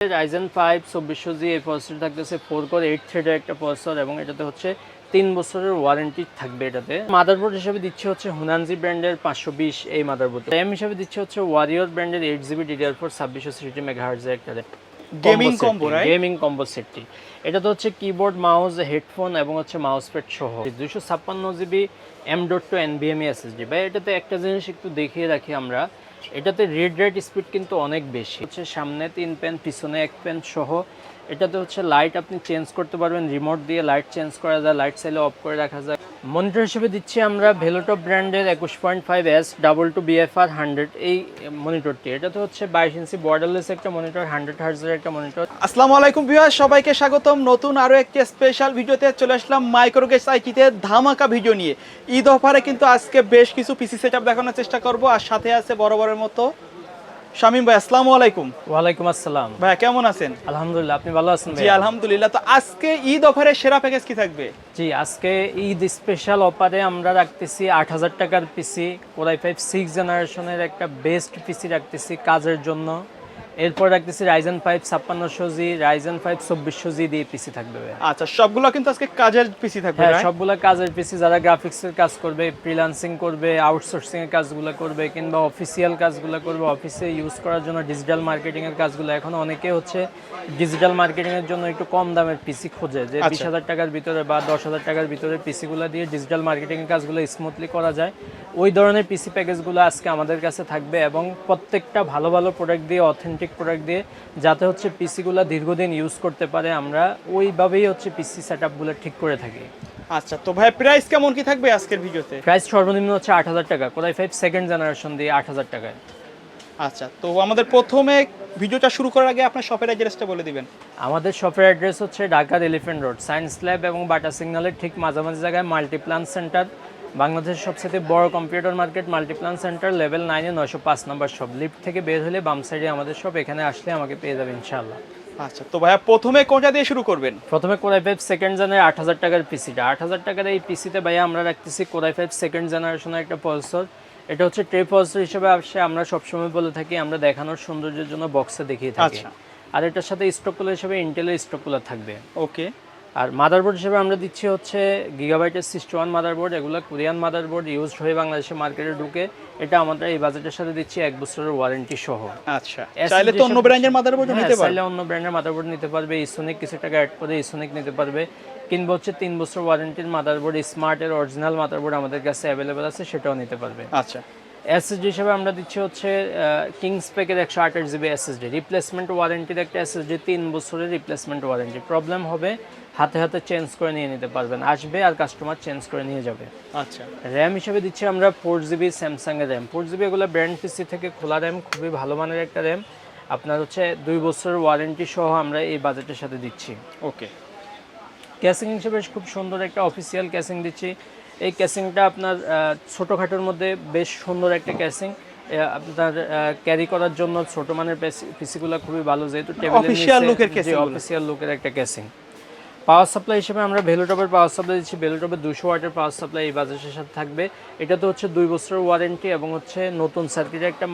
Ryzen five চব্বিশশো জি এই processor থাকতেছে ফোর কোর এইট থ্রেডের একটা প্রসেসর এবং এটাতে হচ্ছে তিন বছরের ওয়ারেন্টি থাকবে এটাতে। মাদারবোর্ড হিসেবে দিচ্ছে হচ্ছে হুনানজি ব্র্যান্ডের পাঁচশো বিশ এই মাদারবোর্ড র্যাম হিসেবে দিচ্ছে হচ্ছে ওয়ারিয়র ব্র্যান্ডের এইট জিবি ডিডিআর ফোর ছাব্বিশশো সিটি মেগাহার্জের একটা combo, right? গেমিং কম্বো সেটটি এটা তো হচ্ছে কিবোর্ড মাউস হেডফোন এবং হচ্ছে মাউস প্যাড সহ। দুইশো ছাপ্পান্ন জিবি এম ডট টু এনবিএমই এসএসডি ভাই এটাতে একটা জিনিস একটু দেখিয়ে রাখি আমরা। এটাতে রেড রেড স্পিড কিন্তু অনেক বেশি। হচ্ছে সামনে তিন পেন পিছনে এক পেন সহ। এটাতে হচ্ছে লাইট আপনি চেঞ্জ করতে পারবেন। রিমোট দিয়ে লাইট চেঞ্জ করা যায় লাইট চাইলে অফ করে রাখা যায়। মনিটর হিসেবে দিচ্ছি আমরা ভেলোটপ ব্র্যান্ডের একুশ point five S double two BFR hundred এই মনিটরটি। এটা তো হচ্ছে বাইশ ইঞ্চি বর্ডারলেস একটা মনিটর হান্ড্রেড হার্জের একটা মনিটর। আসসালামু আলাইকুম ভিউয়ার সবাইকে স্বাগতম। নতুন আরও একটি স্পেশাল ভিডিওতে চলে আসলাম মাইক্রোগেস আইকিতে ধামাকা ভিডিও নিয়ে। ঈদ অফারে কিন্তু আজকে বেশ কিছু পিসি সেটআপ দেখানোর চেষ্টা করব। আর সাথে আছে বরাবরের মতো শামিম ভাই আসসালামু আলাইকুম। ওয়ালাইকুম আসসালাম। ভাই কেমন আছেন? আলহামদুলিল্লাহ আপনি ভালো আছেন জি আলহামদুলিল্লাহ। তো আজকে ঈদ অফারে সেরা প্যাকেজ কি থাকবে? জি আজকে ঈদ স্পেশাল অফারে আমরা রাখতেছি আট হাজার টাকার পিসি কোরাই ফাইভ সিক্স জেনারেশনের একটা বেস্ট পিসি রাখতেছি কাজের জন্য। এরপর রাখতেছি রাইজেন ফাইভ ছাপ্পান্নশো জি রাইজেন ফাইভ চব্বিশশো জি দিয়ে পিসি থাকবে। আচ্ছা সবগুলো কিন্তু আজকে কাজের পিসি থাকবে হ্যাঁ? সবগুলো কাজের পিসি যারা গ্রাফিক্সের কাজ করবে ফ্রিলান্সিং করবে আউটসোর্সিং এর কাজগুলো করবে কিংবা অফিসিয়াল কাজগুলো করবে অফিসে ইউজ করার জন্য ডিজিটাল মার্কেটিং এর কাজগুলো এখন অনেকে হচ্ছে ডিজিটাল মার্কেটিং এর জন্য একটু কম দামের পিসি খোঁজে যে আচ্ছা। বিশ হাজার টাকার ভিতরে বা দশ হাজার টাকার ভিতরে পিসিগুলো দিয়ে ডিজিটাল মার্কেটিং এর কাজগুলো স্মুথলি করা যায় ওই ধরনের পিসি প্যাকেজগুলো আজকে আমাদের কাছে থাকবে এবং প্রত্যেকটা ভালো ভালো প্রোডাক্ট দিয়ে অথেন্টিক প্রোডাক্ট দিয়ে যাতে হচ্ছে পিসিগুলো দীর্ঘদিন ইউজ করতে পারে আমরা ওইভাবেই হচ্ছে পিসি সেট আপগুলো ঠিক করে থাকি। আচ্ছা তো ভাই প্রাইস কেমন কি থাকবে আজকের ভিডিওতে? প্রাইস সর্বনিম্ন হচ্ছে আট হাজার টাকা কোথায় ফাইভ সেকেন্ড জেনারেশন দিয়ে আট হাজার টাকায়। আচ্ছা তো আমাদের প্রথমে ভিডিওটা শুরু করার আগে আপনার শপের অ্যাড্রেসটা বলে দিবেন। আমাদের শপের অ্যাড্রেস হচ্ছে ঢাকার এলিফেন্ট রোড সায়েন্স ল্যাব এবং বাটা সিগন্যালের ঠিক মাঝামাঝি জায়গায় মাল্টিপ্লান সেন্টার বাংলাদেশের সবচেয়ে বড় computer market Multiplan centre level নাইনে নয়শো পাঁচ নম্বর শপ লিফট থেকে বের হলে বাম সাইডে আমাদের শপ এখানে আসলে আমাকে পেয়ে যাবে ইনশাল্লাহ আচ্ছা তো ভাইয়া প্রথমে কোনটা দিয়ে শুরু করবেন? প্রথমে কোরাই ফাইভ সেকেন্ড জেনারের আট হাজার টাকার পিসিটা আট হাজার টাকার এই পিসিতে ভাইয়া আমরা রাখতেছি কোরাই ফাইভ সেকেন্ড জেনারেশনের একটা প্রসেসর এটা হচ্ছে ট্রে প্রসেসর হিসেবে আসে আমরা সবসময় বলে থাকি আমরা দেখানোর সৌন্দর্যের জন্য বক্সে দেখিয়ে থাকি। আচ্ছা। আর এটার সাথে স্টক কুলার হিসেবে ইন্টেলের স্টক কুলার থাকবে। ওকে আর মাদারবোর্ড হিসেবে আমরা দিচ্ছি হচ্ছে গিগাবাইটের সিক্সটি ওয়ান মাদারবোর্ড এগুলো কোরিয়ান মাদারবোর্ড ইউজ হয়ে বাংলাদেশে মার্কেটে ঢুকে। এটা আমরা এই বাজেটের সাথে দিচ্ছি এক বছরের ওয়ারেন্টি সহ। আচ্ছা। চাইলে তো অন্য ব্র্যান্ডের মাদারবোর্ড নিতে চাইলে অন্য ব্র্যান্ডের মাদারবোর্ড নিতে পারবে ইসোনিক কিছু টাকা অ্যাড করে ইসোনিক নিতে পারবে। কিংবা হচ্ছে তিন বছর ওয়ারেন্টির মাদারবোর্ড স্মার্টের অরিজিনাল মাদারবোর্ড আমাদের কাছে অ্যাভেলেবেল আছে সেটাও নিতে পারবে। আচ্ছা। এসএসডি হিসেবে আমরা দিচ্ছি হচ্ছে কিংস প্যাকের একশো আঠাশ জিবি এসএসডি রিপ্লেসমেন্ট ওয়ারেন্টির একটা এসএসডি তিন বছরের রিপ্লেসমেন্ট ওয়ারেন্টি প্রবলেম হবে হাতে হাতে চেঞ্জ করে নিয়ে নিতে পারবেন। আসবে আর কাস্টমার চেঞ্জ করে নিয়ে যাবে। আচ্ছা। র্যাম হিসেবে দিচ্ছি আমরা ফোর জিবি স্যামসাংয়ের র্যাম ফোর জিবি এগুলো ব্র্যান্ড পিসি থেকে খোলা র্যাম খুবই ভালো মানের একটা র্যাম আপনার হচ্ছে দুই বছরের ওয়ারেন্টি সহ আমরা এই বাজেটের সাথে দিচ্ছি। ওকে। ক্যাসিং হিসেবে খুব সুন্দর একটা অফিসিয়াল ক্যাসিং দিচ্ছি। এই ক্যাসিংটা আপনার ছোটোখাটোর মধ্যে বেশ সুন্দর একটা ক্যাসিং আপনার ক্যারি করার জন্য ছোট মানের পিসিগুলো খুবই ভালো যেহেতু এর casing গুলো। অফিসিয়াল লুকের একটা ক্যাসিং পাওয়ার সাপ্লাই হিসেবে আমরা ভেলোটপের পাওয়ার সাপ্লাই দিচ্ছি। ভেলোটপের দুশো ওয়াটের পাওয়ার সাপ্লাই এই বাজারের সাথে থাকবে। এটা তো হচ্ছে দুই বছরের ওয়ারেন্টি এবং হচ্ছে নতুন সার্কিটের একটা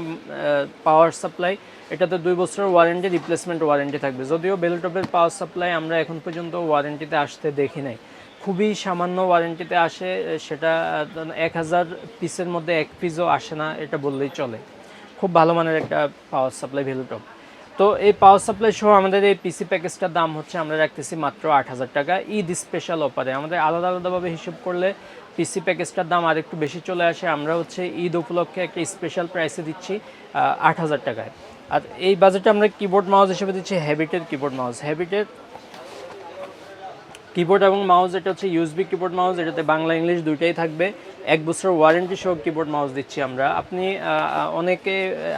পাওয়ার সাপ্লাই এটাতে দুই বছরের ওয়ারেন্টি রিপ্লেসমেন্ট ওয়ারেন্টি থাকবে। যদিও বেলটপের পাওয়ার সাপ্লাই আমরা এখন পর্যন্ত ওয়ারেন্টিতে আসতে দেখি নাই। খুবই সামান্য ওয়ারেন্টিতে আসে, সেটা এক হাজার পিসের মধ্যে এক পিসও আসে না, এটা বললেই চলে। খুব ভালো মানের একটা পাওয়ার সাপ্লাই ভ্যালুটপ তো এই পাওয়ার সাপ্লাই সহ আমাদের এই পিসি প্যাকেজটার দাম হচ্ছে, আমরা রাখতেছি মাত্র আট হাজার টাকা। ঈদ স্পেশাল অফারে আমাদের আলাদা আলাদাভাবে হিসেব করলে পিসি প্যাকেজটার দাম আর একটু বেশি চলে আসে। আমরা হচ্ছে ঈদ উপলক্ষে একটা স্পেশাল প্রাইসে দিচ্ছি আট হাজার টাকায়। আর এই বাজেটে আমরা কিবোর্ড মাউস হিসেবে দিচ্ছি হ্যাবিটের কিবোর্ড মাউস হ্যাবিটের কিবোর্ড এবং মাউস এটা হচ্ছে ইউএসবি কিবোর্ড মাউস এটাতে বাংলা ইংলিশ দুইটাই থাকবে। এক বছর ওয়ারেন্টি সহ কিবোর্ড মাউস দিচ্ছি আমরা। আপনি অনেকে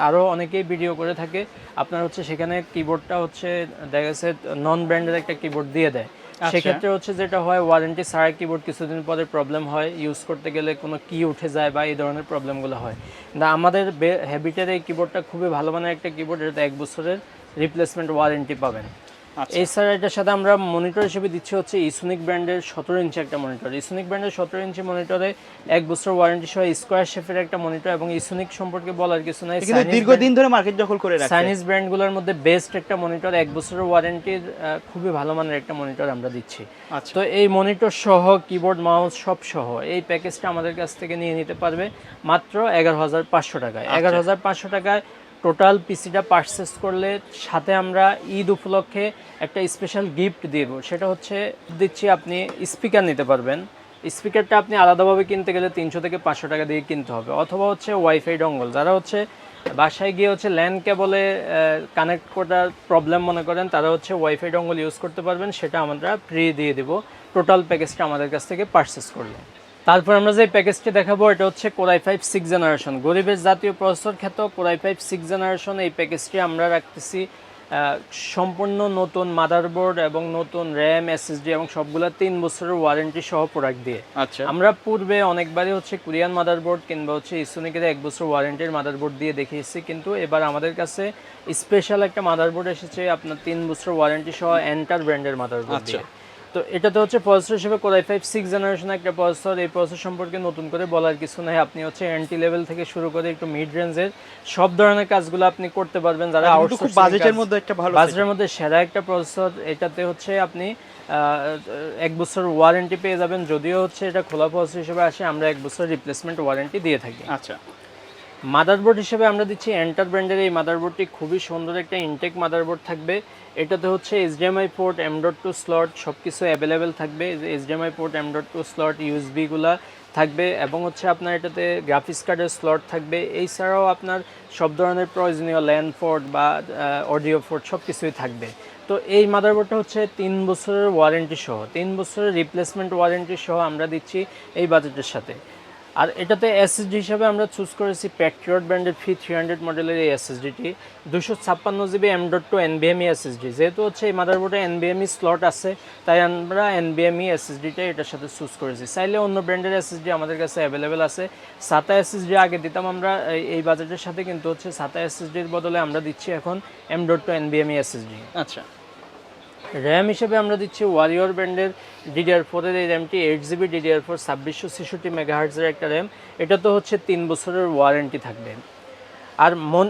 আরও অনেকেই ভিডিও করে থাকে। আপনার হচ্ছে সেখানে কিবোর্ডটা হচ্ছে দেখা গেছে নন ব্র্যান্ডের একটা কিবোর্ড দিয়ে দেয়। সেক্ষেত্রে হচ্ছে যেটা হয় ওয়ারেন্টি ছাড়া কিবোর্ড কিছুদিন পরে প্রবলেম হয়। ইউজ করতে গেলে কোনো কি উঠে যায় বা এই ধরনের প্রবলেমগুলো হয়। না আমাদের হ্যাবিটের এই কিবোর্ডটা খুবই ভালো মানের একটা কিবোর্ড এটাতে এক বছরের রিপ্লেসমেন্ট ওয়ারেন্টি পাবেন। আচ্ছা। এছাড়া এটার সাথে আমরা মনিটর হিসেবে দিচ্ছি হচ্ছে ইসোনিক ব্র্যান্ডের সতেরো ইঞ্চি একটা মনিটর ইসোনিক ব্র্যান্ডের সতেরো ইঞ্চি মনিটরে এক বছর ওয়ারেন্টি সহ স্কোয়ার শেফের একটা মনিটর এবং ইসোনিক সম্পর্কে বলার কিছু নাই। দীর্ঘদিন ধরে মার্কেট দখল করে চাইনিজ ব্র্যান্ডগুলোর মধ্যে বেস্ট একটা মনিটর এক বছরের ওয়ারেন্টির খুবই ভালো মানের একটা মনিটর আমরা দিচ্ছি। আচ্ছা। তো এই মনিটর সহ কিবোর্ড মাউস সব সহ এই প্যাকেজটা আমাদের কাছ থেকে নিয়ে নিতে পারবে মাত্র এগারো হাজার পাঁচশো টাকায়। আচ্ছা। এগারো হাজার পাঁচশো টাকায় টোটাল পিসিটা পারচেস করলে সাথে আমরা ঈদ উপলক্ষে একটা স্পেশাল গিফট দিব। সেটা হচ্ছে দিচ্ছি আপনি স্পিকার নিতে পারবেন। স্পিকারটা আপনি আলাদাভাবে কিনতে গেলে তিনশো থেকে পাঁচশো টাকা দিয়ে কিনতে হবে। অথবা হচ্ছে ওয়াইফাই ডঙ্গল যারা হচ্ছে বাসায় গিয়ে হচ্ছে ল্যান্ড কেবলে কানেক্ট করার প্রবলেম মনে করেন, তারা হচ্ছে ওয়াইফাই ডঙ্গল ইউজ করতে পারবেন। সেটা আমরা ফ্রি দিয়ে দেবো। টোটাল প্যাকেজটা আমাদের কাছ থেকে পারচেস করলে। তারপর আমরা যে প্যাকেজটি দেখাবো এটা হচ্ছে কোরাই ফাইভ সিক্স জেনারেশন গরিবের জাতীয় প্রসেসর খ্যাত কোরাই ফাইভ সিক্স জেনারেশন এই প্যাকেজটি আমরা রাখতেছি সম্পূর্ণ নতুন মাদারবোর্ড এবং নতুন র্যাম এসএসডি এবং সবগুলা তিন বছরের ওয়ারেন্টি সহ প্রোডাক্ট দিয়ে। আচ্ছা। আমরা পূর্বে অনেকবারই হচ্ছে কোরিয়ান মাদারবোর্ড কিংবা হচ্ছে ইসোনিকের এক বছর ওয়ারেন্টির মাদারবোর্ড দিয়ে দেখিয়েছি কিন্তু এবার আমাদের কাছে স্পেশাল একটা মাদারবোর্ড এসেছে আপনার তিন বছর ওয়ারেন্টি সহ এন্টার ব্র্যান্ডের মাদারবোর্ড আচ্ছা। তো এটাতে হচ্ছে প্রসেসর হিসেবে core i five six generation একটা প্রসেসর এই প্রসেসর সম্পর্কে নতুন করে বলার কিছু নাই। আপনি হচ্ছে এন্টি লেভেল থেকে শুরু করে একটু মিড রেঞ্জের সব ধরনের কাজগুলো আপনি করতে পারবেন। যারা খুব বাজেটের মধ্যে একটা ভালো বাজারের মধ্যে সেরা একটা প্রসেসর এটাতে হচ্ছে আপনি এক বছর ওয়ারেন্টি পেয়ে যাবেন। যদিও হচ্ছে এটা খোলা প্রসেসর হিসেবে আসে আমরা এক বছর রিপ্লেসমেন্ট ওয়ারেন্টি দিয়ে থাকি। আচ্ছা। মাদারবোর্ড হিসেবে আমরা দিচ্ছি এন্টার ব্র্যান্ডের এই মাদারবোর্ডটি খুবই সুন্দর একটা ইনটেক মাদারবোর্ড থাকবে। এটাতে হচ্ছে HDMI port M dot two slot সব কিছু অ্যাভেলেবেল থাকবে। HDMI port M dot two slot ইউএসবিগুলা থাকবে এবং হচ্ছে আপনার এটাতে গ্রাফিক্স কার্ডের স্লট থাকবে। এছাড়াও আপনার সব ধরনের প্রয়োজনীয় ল্যান্ড পোর্ট বা অডিও পোর্ট সব কিছুই থাকবে। তো এই মাদারবোর্ডটা হচ্ছে তিন বছরের ওয়ারেন্টি সহ, তিন বছরের রিপ্লেসমেন্ট ওয়ারেন্টি সহ আমরা দিচ্ছি এই বাজেটের সাথে। আর এটাতে এসএসডি হিসাবে আমরা চুজ করেছি প্যাট্রিয়ট ব্র্যান্ডের ফি থ্রি হান্ড্রেড মডেলের এই এসএসডিটি দুশো ছাপ্পান্ন জিবি এম ডট টু এনবিএমই এসএসডি যেহেতু হচ্ছে এই মাদারবোর্ডে এনবিএমই স্লট আছে, তাই আমরা এনবিএমই এসএসডিটা এটার সাথে চুজ করেছি। চাইলে অন্য ব্র্যান্ডের এসএসডি আমাদের কাছে অ্যাভেলেবেল আছে। সাতা এসএসডি আগে দিতাম আমরা, এই- এই বাজেটের সাথে, কিন্তু হচ্ছে সাতা এসএসডির বদলে আমরা দিচ্ছি এখন এম ডট টু এনবিএমই এসএসডি আচ্ছা। র্যাম হিসেবে আমরা দিচ্ছি ওয়ারিয়র ব্র্যান্ডের ডিডিআর ফোরের এই র্যামটি এইট জিবি ডিডিআর ফোর ছাব্বিশশো ছেষট্টি মেগাহার্জের একটা র্যাম। এটা তো হচ্ছে তিন বছরের ওয়ারেন্টি থাকবে। আর মন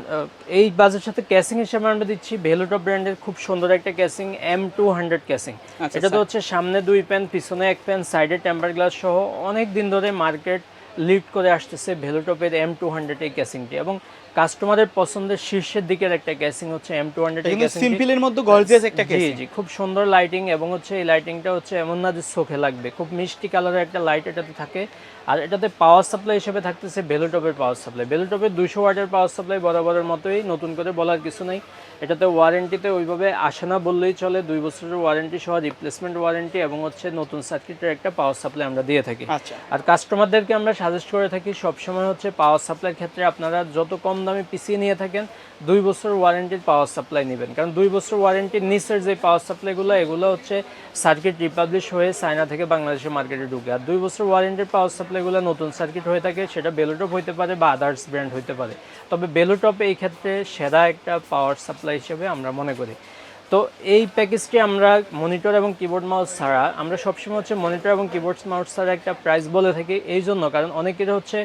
এই বাজের সাথে ক্যাসিং হিসেবে আমরা দিচ্ছি ভেলোটপ ব্র্যান্ডের খুব সুন্দর একটা casing M two hundred casing এটা তো হচ্ছে সামনে দুই প্যান পিছনে এক প্যান সাইডে টেম্পার গ্লাস সহ অনেক দিন ধরে মার্কেট লিড করে আসতেছে ভেলোটপের এম টু হান্ড্রেড এই ক্যাসিংটি এবং কাস্টমারের পছন্দের শীর্ষের দিকের একটা ক্যাসিং হচ্ছে এম টু। হান্ড্রেড সিম্পলের মধ্যে গর্জিয়াস একটা জি জি খুব সুন্দর লাইটিং এবং হচ্ছে এই লাইটিংটা হচ্ছে এমন না যে চোখে লাগবে। খুব মিষ্টি কালারের একটা লাইট এটাতে থাকে। আর এটাতে পাওয়ার সাপ্লাই হিসেবে থাকতেছে বেলুটপের পাওয়ার সাপ্লাই বেলুটপের দুশো ওয়াটের পাওয়ার সাপ্লাই বরাবরের মতোই নতুন করে বলার কিছু নেই। এটাতে ওয়ারেন্টিতে ওইভাবে আসে না বললেই চলে। দুই বছরের ওয়ারেন্টি সহ রিপ্লেসমেন্ট ওয়ারেন্টি এবং হচ্ছে নতুন সার্কিটের একটা পাওয়ার সাপ্লাই আমরা দিয়ে থাকি। আচ্ছা। আর কাস্টমারদেরকে আমরা সাজেস্ট করে থাকি সবসময় হচ্ছে পাওয়ার সাপ্লাইয়ের ক্ষেত্রে আপনারা যত কম দামে পিসি নিয়ে থাকেন, দুই বছর ওয়ারেন্টির পাওয়ার সাপ্লাই নেবেন। কারণ দুই বছর ওয়ারেন্টির নিচের যে পাওয়ার সাপ্লাইগুলো এগুলো হচ্ছে সার্কিট রিপাবলিশ হয়ে চায়না থেকে বাংলাদেশের মার্কেটে ঢুকে। আর দুই বছর ওয়ারেন্টির পাওয়ার সাপ্লাইগুলো নতুন সার্কিট হয়ে থাকে, সেটা বেলুটপ হইতে পারে বা আদার্স ব্র্যান্ড হইতে পারে। তবে বেলুটপ এই ক্ষেত্রে সেরা একটা পাওয়ার সাপ্লাই হিসেবে আমরা মনে করি। তো এই প্যাকেজটি আমরা মনিটর এবং কিবোর্ড মাউস ছাড়া, আমরা সবসময় হচ্ছে মনিটর এবং কিবোর্ড মাউস ছাড়া একটা প্রাইস বলে থাকি। এই জন্য, কারণ অনেকের হচ্ছে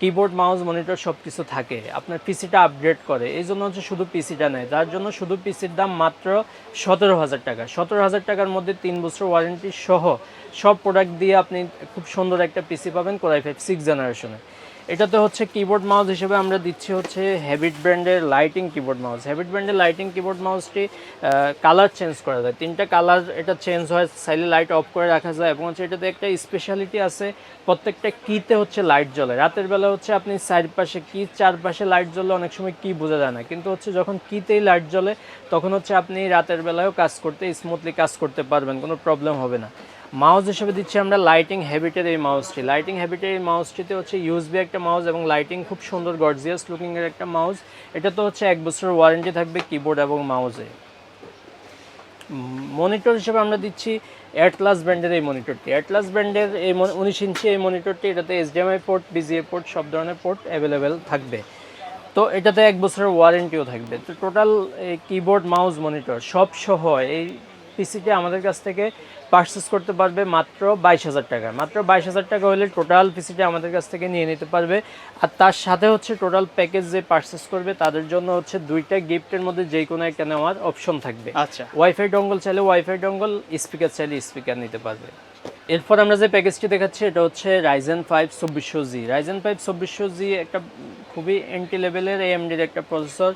কিবোর্ড মাউস মনিটর সব কিছু থাকে। আপনার পিসিটা আপডেট করে। এই জন্য হচ্ছে শুধু পিসিটা নেয়। তার জন্য শুধু পিসির দাম মাত্র সতেরো হাজার টাকা। সতেরো হাজার টাকার মধ্যে তিন বছর ওয়ারেন্টি সহ সব প্রোডাক্ট দিয়ে আপনি খুব সুন্দর একটা পিসি পাবেন কোরাই ফাইভ সিক্স জেনারেশনে এটাতে হচ্ছে কিবোর্ড মাউস হিসেবে আমরা দিচ্ছি হচ্ছে হ্যাবিট ব্র্যান্ডের লাইটিং কিবোর্ড মাউস হ্যাবিট ব্র্যান্ডের লাইটিং কিবোর্ড মাউসটি কালার চেঞ্জ করা যায়। তিনটা কালার এটা চেঞ্জ হয় সাইলে লাইট অফ করে রাখা যায় এবং হচ্ছে এটাতে একটা স্পেশালিটি আছে, প্রত্যেকটা কিতে হচ্ছে লাইট জ্বলে। রাতের বেলা হচ্ছে আপনি চারপাশে কি চারপাশে লাইট জ্বলে অনেক সময় কি বোঝা যায় না। কিন্তু হচ্ছে যখন কিতেই লাইট জ্বলে, তখন হচ্ছে আপনি রাতের বেলায়ও কাজ করতে স্মুথলি কাজ করতে পারবেন, কোনো প্রবলেম হবে না। মাউস হিসেবে দিচ্ছি আমরা লাইটিং হ্যাবিটের এই মাউসটি। লাইটিং হ্যাবিটের এই মাউসটিতে হচ্ছে ইউএসবি একটা মাউস এবং লাইটিং খুব সুন্দর গর্জিয়াস লুকিংয়ের একটা মাউস। এটা তো হচ্ছে এক বছরের ওয়ারেন্টি থাকবে কিবোর্ড এবং মাউসে মনিটর হিসেবে আমরা দিচ্ছি অ্যাটলাস ব্র্যান্ডের এই মনিটরটি অ্যাটলাস ব্র্যান্ডের এই উনিশ ইঞ্চি এই মনিটরটি এটাতে এইচডিএমআই পোর্ট বিজিএ পোর্ট সব ধরনের পোর্ট অ্যাভেলেবেল থাকবে। তো এটাতে এক বছরের ওয়ারেন্টিও থাকবে। তো টোটাল এই কিবোর্ড মাউস মনিটর সব সহ এই পিসিটি আমাদের কাছ থেকে পারচেস করতে পারবে মাত্র বাইশ হাজার টাকা। মাত্র বাইশ হাজার টাকা হলে টোটাল পিসিটি আমাদের কাছ থেকে নিয়ে নিতে পারবে। আর তার সাথে হচ্ছে টোটাল প্যাকেজ যে পারচেস করবে তাদের জন্য হচ্ছে দুইটা গিফটের মধ্যে যে কোনো একটা নেওয়ার অপশন থাকবে। আচ্ছা। ওয়াইফাই ডঙ্গল চাইলে ওয়াইফাই ডঙ্গল স্পিকার চাইলে স্পিকার নিতে পারবে। এরপর আমরা যে প্যাকেজটি দেখাচ্ছি এটা হচ্ছে রাইজেন ফাইভ চব্বিশশো জি। রাইজেন ফাইভ চব্বিশশো জি একটা খুবই এন্টি লেভেলের এএমডির একটা প্রসেসর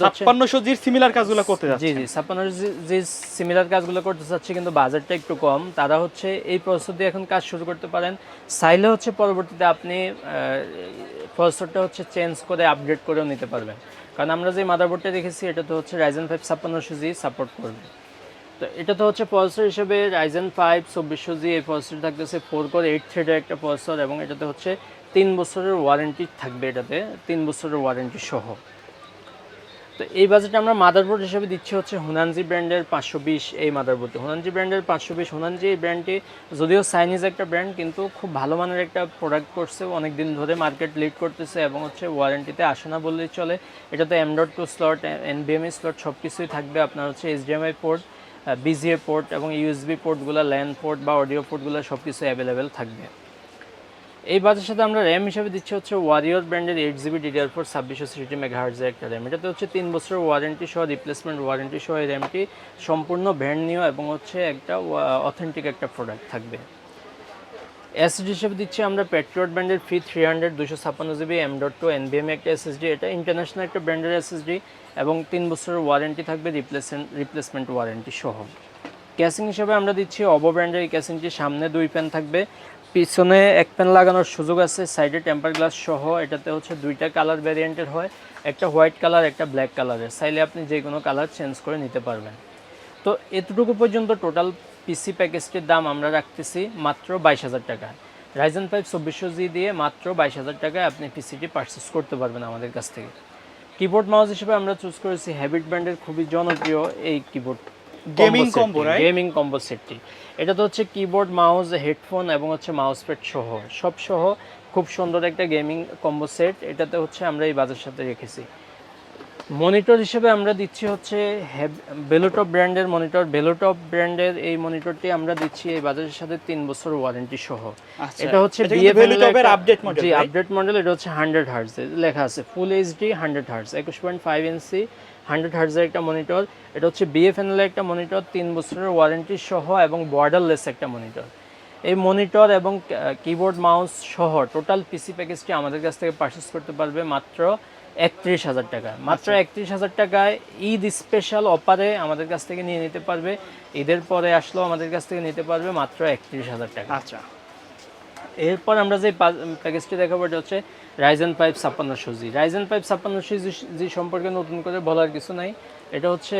ছাপ্পান্নশো জির সিমিলার কাজগুলো করতে যাচ্ছে। জি জি ছাপ্পান্ন যে সিমিলার কাজগুলো করতে চাচ্ছে কিন্তু বাজারটা একটু কম। তারা হচ্ছে এই প্রসেসর দিয়ে এখন কাজ শুরু করতে পারেন। চাইলে হচ্ছে পরবর্তীতে আপনি প্রসেসরটা হচ্ছে চেঞ্জ করে আপডেট করেও নিতে পারবেন। কারণ আমরা যে মাদারবোর্ডটা দেখেছি এটা তো হচ্ছে রাইজেন ফাইভ ছাপ্পান্নশো জি সাপোর্ট করবে। তো এটা তো হচ্ছে প্রসেসর হিসেবে রাইজেন ফাইভ চব্বিশশো জি এই প্রসেসর থাকতেছে ফোর কোর এইট থ্রেডের একটা প্রসেসর এবং এটাতে হচ্ছে তিন বছরের ওয়ারেন্টি থাকবে এটাতে, তিন বছরের ওয়ারেন্টি সহ। তো এই বাজেটে আমরা মাদারবোর্ড হিসেবে দিচ্ছি হচ্ছে হুনানজি ব্র্যান্ডের পাঁচশো বিশ এই মাদারবোর্ডে হুনানজি ব্র্যান্ডের পাঁচশো বিশ হুনানজি এই ব্র্যান্ডটি যদিও চাইনিজ একটা ব্র্যান্ড কিন্তু খুব ভালো মানের একটা প্রোডাক্ট করছে। অনেক দিন ধরে মার্কেট লিড করতেছে এবং হচ্ছে ওয়ারেন্টিতে আসে না বললেই চলে। এটাতে এম টু স্লট এন এনবিএমই স্লট সব কিছুই থাকবে। আপনার হচ্ছে এইচডিএমআই পোর্ট বিজিএ পোর্ট এবং ইউএসবি পোর্টগুলো ল্যান্ড পোর্ট বা অডিও পোর্টগুলো সব কিছু অ্যাভেলেবেল থাকবে। এই বাজের সাথে আমরা র্যাম হিসেবে দিচ্ছি হচ্ছে ওয়ারিয়র ব্র্যান্ডের এইট জিবি ডিডিআর ফোর ছাব্বিশশো সিটি মেগাহার্জের একটা র্যাম। এটাতে হচ্ছে তিন বছরের ওয়ারেন্টি সহ রিপ্লেসমেন্ট ওয়ারেন্টি সহ এই র্যামটি সম্পূর্ণ ব্র্যান্ড নিউ এবং হচ্ছে একটা অথেন্টিক একটা প্রোডাক্ট থাকবে। এসএসডি হিসেবে দিচ্ছি আমরা প্যাট্রিয়ট ব্র্যান্ডের ফি থ্রি হান্ড্রেড দুশো ছাপ্পান্ন জিবি এম ডট টু এনবিএম একটা এসএসডি এটা ইন্টারন্যাশনাল একটা ব্র্যান্ডের এসএসডি এবং তিন বছরের ওয়ারেন্টি থাকবে রিপ্লেসমেন্ট রিপ্লেসমেন্ট ওয়ারেন্টি সহ। ক্যাসিং হিসেবে আমরা দিচ্ছি অবো ব্র্যান্ডের এই ক্যাসিংটি সামনে দুই প্যান থাকবে। পিছনে এক প্যান লাগানোর সুযোগ আছে সাইডে টেম্পার গ্লাস সহ, এটাতে হচ্ছে দুইটা কালার ভ্যারিয়েন্টের হয়, একটা হোয়াইট কালার একটা ব্ল্যাক কালারের চাইলে আপনি যে কোনো কালার চেঞ্জ করে নিতে পারবেন। তো এতটুকু পর্যন্ত টোটাল পিসি প্যাকেজটির দাম আমরা রাখতেছি মাত্র বাইশ হাজার টাকা। রাইজেন ফাইভ চব্বিশশো জি দিয়ে মাত্র বাইশ হাজার টাকায় আপনি পিসিটি পারচেস করতে পারবেন আমাদের কাছ থেকে। কিবোর্ড মাউস হিসেবে আমরা চুজ করেছি হ্যাবিট ব্র্যান্ডের খুবই জনপ্রিয় এই keyboard Gaming combo, right? Gaming combo সেটটি এটা তো হচ্ছে কিবোর্ড মাউস হেডফোন এবং হচ্ছে মাউস প্যাড সহ। সব সহ খুব সুন্দর একটা গেমিং কম্বো সেট এটাতে হচ্ছে আমরা এই বাজার সাথে রেখেছি। মনিটর হিসেবে আমরা দিচ্ছি হচ্ছে বেলোটপ ব্র্যান্ডের মনিটর বেলোটপ ব্র্যান্ডের এই মনিটরটি আমরা দিচ্ছি এই বাজারের সাথে তিন বছর ওয়ারেন্টি সহ। আচ্ছা। এটা হচ্ছে model, জি আপডেট মডেল এটা হচ্ছে হান্ড্রেড হার্স লেখা আছে ফুল এইচডি হান্ড্রেড হার্স একুশ পয়েন্ট ফাইভ ইঞ্চি হান্ড্রেড হার্জের একটা মনিটর এটা হচ্ছে বিএফএনএল একটা মনিটর তিন বছরের ওয়ারেন্টি সহ এবং বর্ডারলেস একটা মনিটর। এই মনিটর এবং কিবোর্ড মাউস সহ টোটাল পিসি প্যাকেজটি আমাদের কাছ থেকে পারচেস করতে পারবে মাত্র একত্রিশ হাজার টাকা মাত্র আচ্ছা। একত্রিশ হাজার টাকায় ঈদ স্পেশাল অফারে আমাদের কাছ থেকে নিয়ে নিতে পারবে। ঈদের পরে আসলেও আমাদের কাছ থেকে নিতে পারবে মাত্র একত্রিশ হাজার টাকা। আচ্ছা। এরপর আমরা যে প্যাকেজটি দেখাবো, এটা হচ্ছে রাইজেন পাইপ ছাপ্পান্ন সুজি রাইজেন পাইপ ছাপ্পান্ন সুজি সম্পর্কে নতুন করে বলার কিছু নাই। এটা হচ্ছে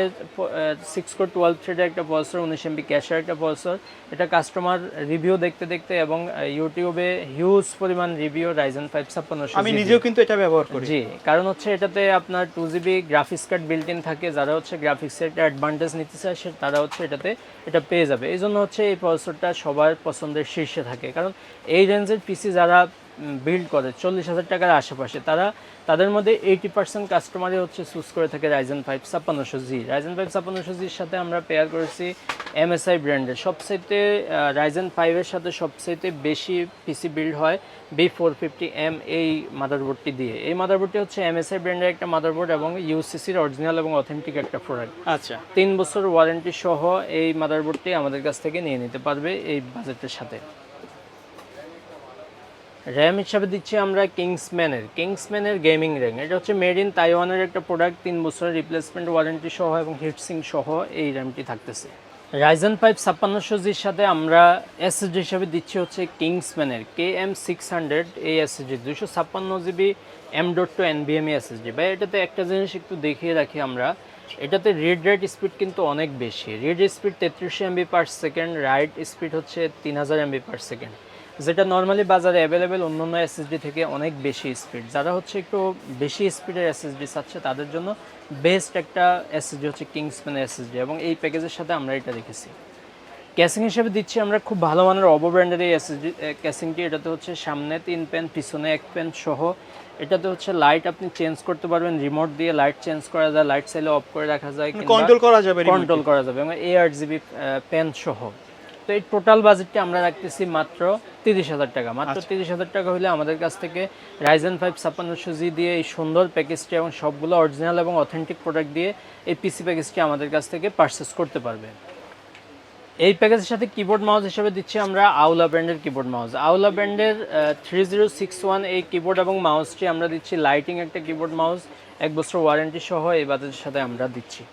সিক্স কোর টুয়েলভ থ্রেডের একটা প্রসেসর উনিশ এমবি ক্যাশের একটা প্রসেসর এটা কাস্টমার রিভিউ দেখতে দেখতে এবং ইউটিউবে হিউজ পরিমাণ রিভিউ রাইজেন ফাইভ ছাপ্পান্নশো আমি নিজেও কিন্তু এটা ব্যবহার করি। জি কারণ হচ্ছে এটাতে আপনার two GB graphics card built in থাকে। যারা হচ্ছে গ্রাফিক্সের একটা অ্যাডভান্টেজ নিতে চায় সে তারা হচ্ছে এটাতে এটা পেয়ে যাবে। এই জন্য হচ্ছে এই প্রসেসরটা সবার পছন্দের শীর্ষে থাকে। কারণ এই রেঞ্জের পিসি যারা বিল্ড করে। চল্লিশ হাজার টাকার আশেপাশে। তারা তাদের মধ্যে এইটি পার্সেন্ট কাস্টমারই হচ্ছে চুজ করে থাকে রাইজেন ফাইভ ছাপ্পান্নশো জি রাইজেন ফাইভ ছাপ্পান্নশো জির সাথে আমরা পেয়ার করেছি এমএসআই ব্র্যান্ডের সবচাইতে রাইজেন ফাইভের সাথে সবচাইতে বেশি পিসি বিল্ড হয় বি ফোর ফিফটি এম এই মাদারবোর্ডটি দিয়ে। এই মাদারবোর্ডটি হচ্ছে এমএসআই ব্র্যান্ডের একটা মাদারবোর্ড এবং ইউসিসির অরিজিনাল এবং অথেন্টিক একটা প্রোডাক্ট আচ্ছা। তিন বছর ওয়ারেন্টি সহ এই মাদারবোর্ডটি আমাদের কাছ থেকে নিয়ে নিতে পারবে এই বাজেটের সাথে। র্যাম হিসাবে দিচ্ছি আমরা কিংসম্যানের কিংসম্যানের গেমিং র্যাম। এটা হচ্ছে মেড ইন তাইওয়ানের একটা প্রোডাক্ট তিন বছরের রিপ্লেসমেন্ট ওয়ারেন্টি সহ এবং হিটসিং সহ এই র্যামটি থাকতেছে। রাইজেন ফাইভ ছাপ্পান্নশো জির সাথে আমরা এসএসডি হিসাবে দিচ্ছি হচ্ছে কিংসম্যানের কে এম সিক্স হান্ড্রেড এই এসএসডি দুশো ছাপ্পান্ন জিবি এম ডট টু এনবিএমই এসএসডি বা এটাতে একটা জিনিস একটু দেখিয়ে রাখি আমরা, এটাতে রিড রাইট স্পিড কিন্তু অনেক বেশি। রিড স্পিড তেত্রিশশো MB per second write speed হচ্ছে তিন হাজার এমবি পার সেকেন্ড যেটা নর্মালি বাজারে অ্যাভেলেবেল অন্যান্য এসএসডি থেকে অনেক বেশি স্পিড যারা হচ্ছে একটু বেশি স্পিডের এসএসডি চাচ্ছে তাদের জন্য বেস্ট একটা এসএসডি হচ্ছে কিংসম্যান এসএসডি এবং এই প্যাকেজের সাথে আমরা এটা রেখেছি ক্যাসিং হিসেবে দিচ্ছি আমরা খুব ভালো মানের অবো ব্র্যান্ডের এই এসএসডি ক্যাসিংটি এটাতে হচ্ছে সামনে তিন পেন পিছনে এক পেন সহ। এটাতে হচ্ছে লাইট আপনি চেঞ্জ করতে পারবেন রিমোট দিয়ে লাইট চেঞ্জ করা যায় লাইট চাইলে অফ করে রাখা যায় কন্ট্রোল করা যাবে কন্ট্রোল করা যাবে এবং এ আট জিবি পেন সহ। তো এই টোটাল বাজেটটি আমরা রাখতেছি মাত্র তিরিশ হাজার টাকা। মাত্র আচ্ছা। তিরিশ হাজার টাকা হলে আমাদের কাছ থেকে রাইজেন ফাইভ ছাপ্পান্নশো জি দিয়ে এই সুন্দর প্যাকেজটি এবং সবগুলো অরিজিনাল এবং অথেন্টিক প্রোডাক্ট দিয়ে এই পিসি প্যাকেজটি আমাদের কাছ থেকে পারচেস করতে পারবে। এই প্যাকেজের সাথে কিবোর্ড মাউস হিসেবে দিচ্ছি আমরা আউলা ব্র্যান্ডের কিবোর্ড মাউস আউলা ব্র্যান্ডের থ্রি জিরো সিক্স ওয়ান এই কিবোর্ড এবং মাউসটি আমরা দিচ্ছি। লাইটিং একটা কিবোর্ড মাউস এক বছর ওয়ারেন্টি সহ এই বাজারের সাথে আমরা দিচ্ছি।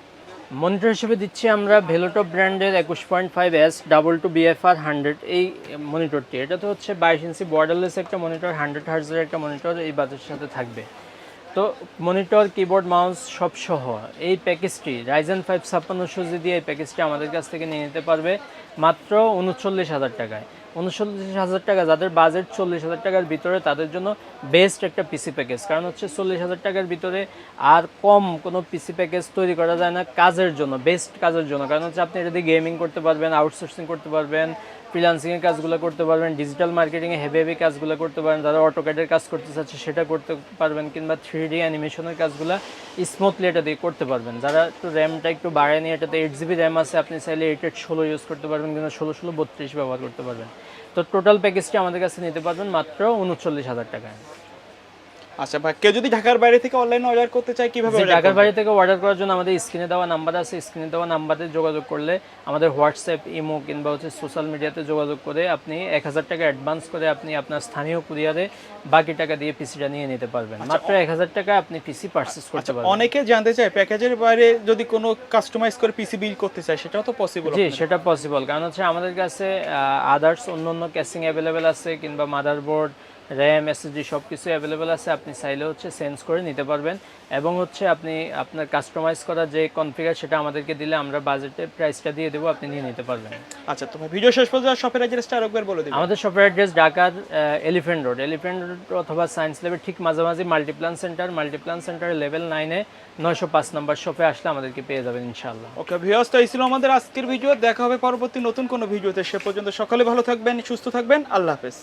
মনিটর হিসেবে দিচ্ছি আমরা ভেলোটপ ব্র্যান্ডের একুশ point five S double two BFR hundred এই মনিটরটি। এটা তো হচ্ছে বাইশ ইঞ্চি বর্ডারলেস একটা মনিটর হান্ড্রেড হার্জের একটা মনিটর, এই বাজারের সাথে থাকবে। তো মনিটর কিবোর্ড মাউস সব সহ এই প্যাকেজটি রাইজেন ফাইভ ছাপ্পান্নশো জি দিয়ে এই প্যাকেজটি আমাদের কাছ থেকে নিয়ে নিতে পারবে মাত্র উনচল্লিশ হাজার টাকায়। উনচল্লিশ হাজার টাকা, যাদের বাজেট চল্লিশ হাজার টাকার ভিতরে, তাদের জন্য বেস্ট একটা পিসি প্যাকেজ কারণ হচ্ছে চল্লিশ হাজার টাকার ভিতরে আর কম কোনো পিসি প্যাকেজ তৈরি করা যায় না কাজের জন্য বেস্ট কাজের জন্য। কারণ হচ্ছে আপনি যদি গেমিং করতে পারবেন আউটসোর্সিং করতে পারবেন ফ্রিলান্সিংয়ের কাজগুলো করতে পারবেন ডিজিটাল মার্কেটিংয়ে হেভি হেভি কাজগুলো করতে পারেন, যারা অটোক্যাডের কাজ করতে চাচ্ছে সেটা করতে পারবেন, কিংবা থ্রি ডি অ্যানিমেশনের কাজগুলো স্মুথলি এটা দিয়ে করতে পারবেন। যারা একটু র্যামটা একটু বাড়ায় নিয়ে, এটাতে এইট জিবি র্যাম আছে, আপনি চাইলে এইট এইট ষোলো ইউজ করতে পারবেন, কিংবা ষোলো ষোলো বত্রিশ ব্যবহার করতে পারবেন। তো টোটাল প্যাকেজটি আমাদের কাছে নিতে পারবেন মাত্র উনচল্লিশ হাজার টাকায়। আচ্ছা ভাই কেউ যদি ঢাকার বাইরে থেকে অনলাইনে অর্ডার করতে চায় কীভাবে ঢাকার বাইরে থেকে অর্ডার করার জন্য আমাদের স্ক্রিনে দেওয়া নাম্বার আছে। স্ক্রিনে দেওয়া নাম্বারে যোগাযোগ করলে আমাদের হোয়াটসঅ্যাপ ইমো কিংবা হচ্ছে সোশ্যাল মিডিয়াতে যোগাযোগ করে আপনি এক হাজার টাকা অ্যাডভান্স করে আপনি আপনার স্থানীয় কুরিয়ারে বাকি টাকা দিয়ে পিসিটা নিয়ে নিতে পারবেন। মাত্র এক হাজার টাকা আপনি পিসি পারচেস করতে পারবেন। অনেকে জানতে চায় প্যাকেজের বাইরে যদি কোনো কাস্টমাইজ করে পিসি বিল করতে চায় সেটাও তো পসিবল জি সেটা পসিবল কারণ হচ্ছে আমাদের কাছে আদার্স অন্য অন্য ক্যাসিং অ্যাভেলেবেল আছে কিংবা মাদারবোর্ড র্যাম এসএসডি সব কিছু অ্যাভেলেবেল আছে আপনি চাইলে হচ্ছে চেঞ্জ করে নিতে পারবেন। এবং হচ্ছে আপনি আপনার কাস্টমাইজ করা যে কনফিগার সেটা আমাদেরকে দিলে আমরা বাজেটে প্রাইসটা দিয়ে দেবো আপনি নিয়ে নিতে পারবেন। আচ্ছা তো ভিডিও শেষ পর্যন্ত শপের অ্যাড্রেসটা আরেকবার বলে দিবেন। আমাদের শপের অ্যাড্রেস ঢাকার এলিফেন্ট রোড এলিফ্যান্ট রোড অথবা সায়েন্স ল্যাবের ঠিক মাঝামাঝি মাল্টিপ্লান সেন্টার মাল্টিপ্লান সেন্টারের লেভেল নাইনে নয়শো পাঁচ নম্বর শপে আসলে আমাদেরকে পেয়ে যাবেন ইনশাল্লাহ ওকে ভিউয়ার্স তো এই ছিল আমাদের আজকের ভিডিও দেখা হবে পরবর্তী নতুন কোনো ভিডিওতে সে পর্যন্ত সকলে ভালো থাকবেন সুস্থ থাকবেন। আল্লাহ হাফেজ।